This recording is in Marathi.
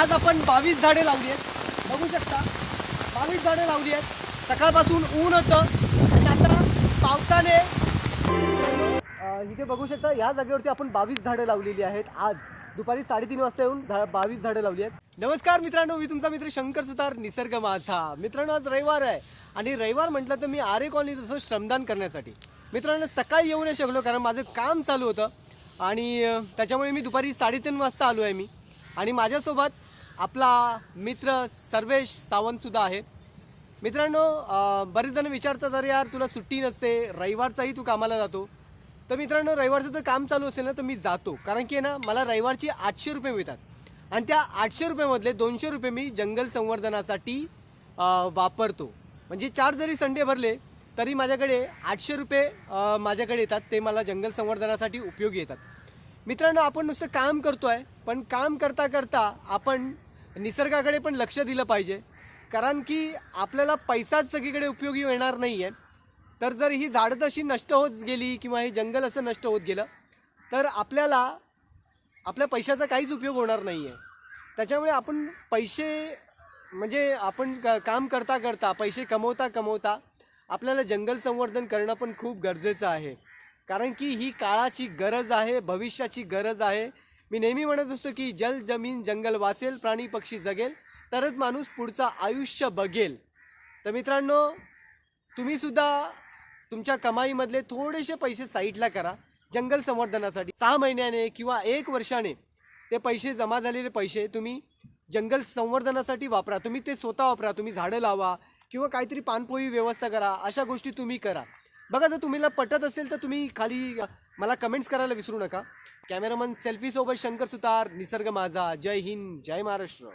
आज आपण बावीस झाडे लावली आहेत. बघू शकता बावीस झाडे लावली आहेत. सकाळपासून ऊन होतं आणि आता पावसाने इथे बघू शकता या जागेवरती आपण बावीस झाडं लावलेली आहेत. आज दुपारी साडेतीन वाजता येऊन झा बावीस झाडं लावली आहेत. नमस्कार मित्रांनो मी तुमचा मित्र शंकर सुतार निसर्ग माझा. मित्रांनो आज रविवार आहे आणि रविवार म्हटलं तर मी आरे कॉलनी जसं श्रमदान करण्यासाठी. मित्रांनो सकाळी येऊ नाही शकलो कारण माझं काम चालू होतं आणि त्याच्यामुळे मी दुपारी साडेतीन वाजता आलो आहे मी. आणि माझ्यासोबत आपला मित्र सर्वेश सावंतसुद्धा आहे. मित्रांनो बरेच जण विचारतात अरे यार तुला सुट्टी नसते रविवारचाही तू कामाला जातो. तर मित्रांनो रविवारचं जर काम चालू असेल ना तर मी जातो. कारण की आहे ना मला रविवारची आठशे रुपये मिळतात. आणि त्या आठशे रुपयामधले दोनशे रुपये मी जंगल संवर्धनासाठी वापरतो. म्हणजे चार जरी संडे भरले तरी माझ्याकडे आठशे रुपये माझ्याकडे येतात. ते मला जंगल संवर्धनासाठी उपयोगी येतात. मित्रांनो आपण नुसतं काम करतो आहे पण काम करता करता आपण निसर्गाकडे पण लक्ष दिलं पाहिजे. कारण की आपल्याला पैसाच सगळीकडे उपयोगी येणार नाही आहे तर जर ही झाडं तशी नष्ट होत गेली किंवा हे जंगल असं नष्ट होत गेलं तर आपल्याला आपल्या पैशाचा काहीच उपयोग होणार नाही आहे त्याच्यामुळे आपण पैसे म्हणजे आपण क काम करता करता पैसे कमवता कमवता आपल्याला जंगल संवर्धन करणं पण खूप गरजेचं आहे. कारण की ही काळाची गरज आहे भविष्याची गरज आहे मी नेहमी म्हणत असतो की जल जमीन जंगल वाचेल प्राणी पक्षी जगेल तरच माणूस पुढचं आयुष्य बघेल. तर मित्रांनो तुम्हीसुद्धा तुमच्या कमाईमधले थोडेसे पैसे साईडला करा. जंगल संवर्धनासाठी सहा महिन्याने किंवा एक वर्षाने ते पैसे जमा झालेले पैसे तुम्ही जंगल संवर्धनासाठी वापरा. तुम्ही ते स्वतः वापरा. तुम्ही झाडं लावा किंवा काहीतरी पानपोई व्यवस्था करा. अशा गोष्टी तुम्ही करा. बघा जर तुम्हाला पटत असेल तर तुम्ही खाली मला कमेंट्स करायला विसरू नका. कॅमेरामन सेल्फीसोबत शंकर सुतार निसर्ग माझा. जय हिंद जय महाराष्ट्र.